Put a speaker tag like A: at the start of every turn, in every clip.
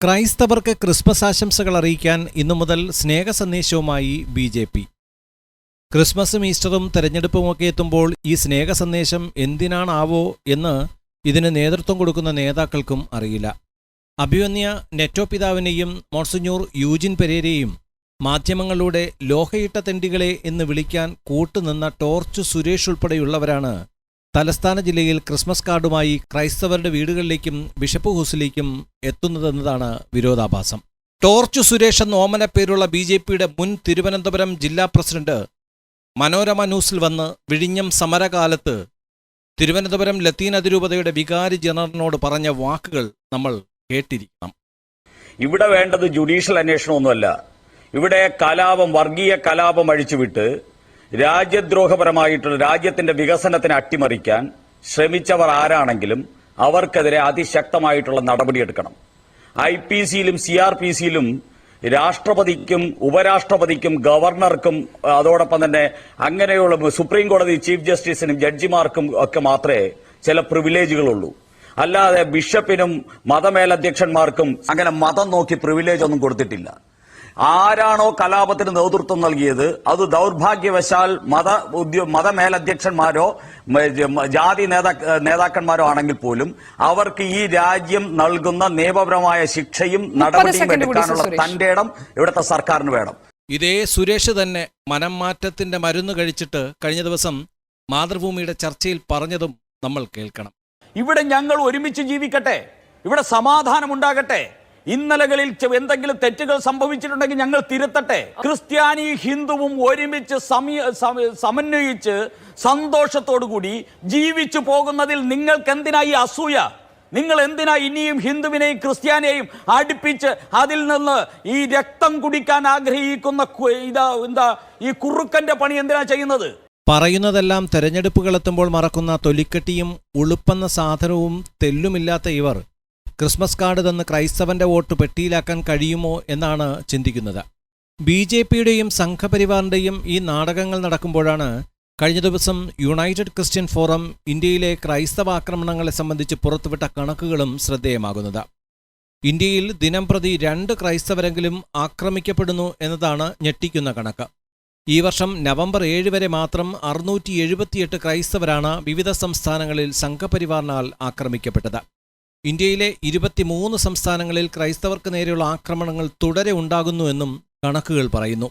A: ക്രൈസ്തവർക്ക് Christmas ആശംസകൾ അറിയിക്കാൻ ഇന്നു മുതൽ സ്നേഹ സന്ദേശവുമായി ബി ജെ പി. ക്രിസ്മസും ഈസ്റ്ററും തെരഞ്ഞെടുപ്പുമൊക്കെ എത്തുമ്പോൾ ഈ സ്നേഹ സന്ദേശം എന്തിനാണാവോ എന്ന് ഇതിന് നേതൃത്വം കൊടുക്കുന്ന നേതാക്കൾക്കും അറിയില്ല. അഭിവന്യ നെറ്റോ പിതാവിനെയും മോൺസിഞ്ഞൂർ യൂജിൻ പെരേരെയും മാധ്യമങ്ങളിലൂടെ ലോഹയിട്ട തെണ്ടികളെ എന്ന് വിളിക്കാൻ കൂട്ടുനിന്ന ടോർച്ച് സുരേഷ് ഉൾപ്പെടെയുള്ളവരാണ് തലസ്ഥാന ജില്ലയിൽ ക്രിസ്മസ് കാർഡുമായി ക്രൈസ്തവരുടെ വീടുകളിലേക്കും ബിഷപ്പ് ഹൗസിലേക്കും എത്തുന്നതെന്നതാണ് വിരോധാഭാസം. ടോർച്ച് സുരേഷ് എന്ന ഓമന പേരുള്ള ബി ജെ പിയുടെ മുൻ തിരുവനന്തപുരം ജില്ലാ പ്രസിഡന്റ് മനോരമ ന്യൂസിൽ വന്ന് വിഴിഞ്ഞം സമരകാലത്ത് തിരുവനന്തപുരം ലത്തീൻ അതിരൂപതയുടെ വികാരി ജനറലിനോട് പറഞ്ഞ വാക്കുകൾ നമ്മൾ കേട്ടിരിക്കണം.
B: ഇവിടെ വേണ്ടത് ജുഡീഷ്യൽ അന്വേഷണമൊന്നുമല്ല. ഇവിടെ കലാപം വർഗീയ കലാപം അഴിച്ചുവിട്ട് രാജ്യദ്രോഹപരമായിട്ടുള്ള രാജ്യത്തിന്റെ വികസനത്തിന് അട്ടിമറിക്കാൻ ശ്രമിച്ചവർ ആരാണെങ്കിലും അവർക്കെതിരെ അതിശക്തമായിട്ടുള്ള നടപടിയെടുക്കണം. ഐ പി സിയിലും സി ആർ പി സിയിലും രാഷ്ട്രപതിക്കും ഉപരാഷ്ട്രപതിക്കും ഗവർണർക്കും അതോടൊപ്പം തന്നെ അങ്ങനെയുള്ള സുപ്രീം കോടതി ചീഫ് ജസ്റ്റിസിനും ജഡ്ജിമാർക്കും ഒക്കെ മാത്രമേ ചില പ്രിവിലേജുകളുള്ളൂ. അല്ലാതെ ബിഷപ്പിനും മതമേലധ്യക്ഷന്മാർക്കും അങ്ങനെ മതം നോക്കി പ്രിവിലേജ് ഒന്നും കൊടുത്തിട്ടില്ല. ആരാണോ കലാപത്തിന് നേതൃത്വം നൽകിയത്? അത് ദൗർഭാഗ്യവശാൽ മത ഉദ്യോ മതമേലധ്യക്ഷന്മാരോ ജാതി നേതാ നേതാക്കന്മാരോ ആണെങ്കിൽ പോലും അവർക്ക് ഈ രാജ്യം നൽകുന്ന നിയമപരമായ ശിക്ഷയും നടപടിയും എടുക്കാനുള്ള തന്റെ ഇടം ഇവിടുത്തെ സർക്കാരിന് വേണം.
A: ഇതേ സുരേഷ് തന്നെ മനം മാറ്റത്തിന്റെ മരുന്ന് കഴിച്ചിട്ട് കഴിഞ്ഞ ദിവസം മാതൃഭൂമിയുടെ ചർച്ചയിൽ പറഞ്ഞതും നമ്മൾ കേൾക്കണം.
B: ഇവിടെ ഞങ്ങൾ ഒരുമിച്ച് ജീവിക്കട്ടെ. ഇവിടെ സമാധാനം ഉണ്ടാകട്ടെ ഇന്നലകളിൽ എന്തെങ്കിലും തെറ്റുകൾ സംഭവിച്ചിട്ടുണ്ടെങ്കിൽ ഞങ്ങൾ തിരുത്തട്ടെ. ക്രിസ്ത്യാനി ഹിന്ദുവും ഒരുമിച്ച് സമന്വയിച്ച് സന്തോഷത്തോടുകൂടി ജീവിച്ചു പോകുന്നതിൽ നിങ്ങൾക്ക് എന്തിനായി അസൂയ? നിങ്ങൾ എന്തിനാ ഇനിയും ഹിന്ദുവിനെയും ക്രിസ്ത്യാനിയെയും അടുപ്പിച്ച് അതിൽ നിന്ന് ഈ രക്തം കുടിക്കാൻ ആഗ്രഹിക്കുന്ന ഇതാ എന്താ ഈ കുറുക്കന്റെ പണി എന്തിനാ ചെയ്യുന്നത്?
A: പറയുന്നതെല്ലാം തെരഞ്ഞെടുപ്പുകളെത്തുമ്പോൾ മറക്കുന്ന തൊലിക്കെട്ടിയും ഉളുപ്പെന്ന സാധനവും തെല്ലുമില്ലാത്ത ഇവർ ക്രിസ്മസ് കാർഡ് തന്ന് ക്രൈസ്തവന്റെ വോട്ട് പെട്ടിയിലാക്കാൻ കഴിയുമോ എന്നാണ് ചിന്തിക്കുന്നത്. ബി ജെ പിയുടെയും സംഘപരിവാറിന്റെയും ഈ നാടകങ്ങൾ നടക്കുമ്പോഴാണ് കഴിഞ്ഞ ദിവസം യുണൈറ്റഡ് ക്രിസ്ത്യൻ ഫോറം ഇന്ത്യയിലെ ക്രൈസ്തവ ആക്രമണങ്ങളെ സംബന്ധിച്ച് പുറത്തുവിട്ട കണക്കുകളും ശ്രദ്ധേയമാകുന്നത്. ഇന്ത്യയിൽ ദിനം പ്രതി രണ്ട് ക്രൈസ്തവരെങ്കിലും ആക്രമിക്കപ്പെടുന്നു എന്നതാണ് ഞെട്ടിക്കുന്ന കണക്ക്. ഈ വർഷം നവംബർ ഏഴ് വരെ മാത്രം അറുന്നൂറ്റി എഴുപത്തിയെട്ട് ക്രൈസ്തവരാണ് വിവിധ സംസ്ഥാനങ്ങളിൽ സംഘപരിവാറിനാൽ ആക്രമിക്കപ്പെട്ടത്. ഇന്ത്യയിലെ ഇരുപത്തിമൂന്ന് സംസ്ഥാനങ്ങളിൽ ക്രൈസ്തവർക്ക് നേരെയുള്ള ആക്രമണങ്ങൾ തുടരെ ഉണ്ടാകുന്നുവെന്നും കണക്കുകൾ പറയുന്നു.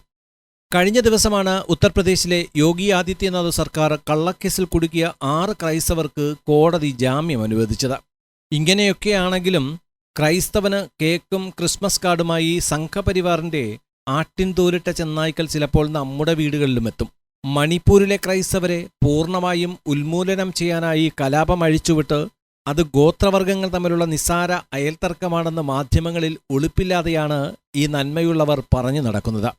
A: കഴിഞ്ഞ ദിവസമാണ് ഉത്തർപ്രദേശിലെ യോഗി ആദിത്യനാഥ് സർക്കാർ കള്ളക്കേസിൽ കുടുക്കിയ ആറ് ക്രൈസ്തവർക്ക് കോടതി ജാമ്യം അനുവദിച്ചത്. ഇങ്ങനെയൊക്കെയാണെങ്കിലും ക്രൈസ്തവന് കേക്കും ക്രിസ്മസ് കാർഡുമായി സംഘപരിവാറിന്റെ ആട്ടിൻതോലിട്ട ചെന്നായ്ക്കൾ ചിലപ്പോൾ നമ്മുടെ വീടുകളിലും എത്തും. മണിപ്പൂരിലെ ക്രൈസ്തവരെ പൂർണമായും ഉന്മൂലനം ചെയ്യാനായി കലാപം അഴിച്ചുവിട്ട് അത് ഗോത്രവർഗങ്ങൾ തമ്മിലുള്ള നിസ്സാര അയൽത്തർക്കമാണെന്ന് മാധ്യമങ്ങളിൽ ഒളിപ്പില്ലാതെയാണ് ഈ നന്മയുള്ളവർ പറഞ്ഞു നടക്കുന്നത്.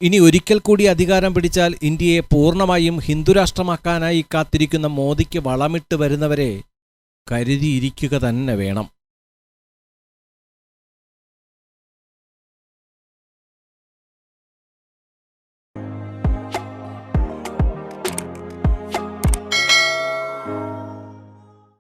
A: ഇനി ഒരിക്കൽ കൂടി അധികാരം പിടിച്ചാൽ ഇന്ത്യയെ പൂർണമായും ഹിന്ദുരാഷ്ട്രമാക്കാനായി കാത്തിരിക്കുന്ന മോദിക്ക് വളമിട്ട് വരുന്നവരെ കരുതിയിരിക്കുക തന്നെ വേണം.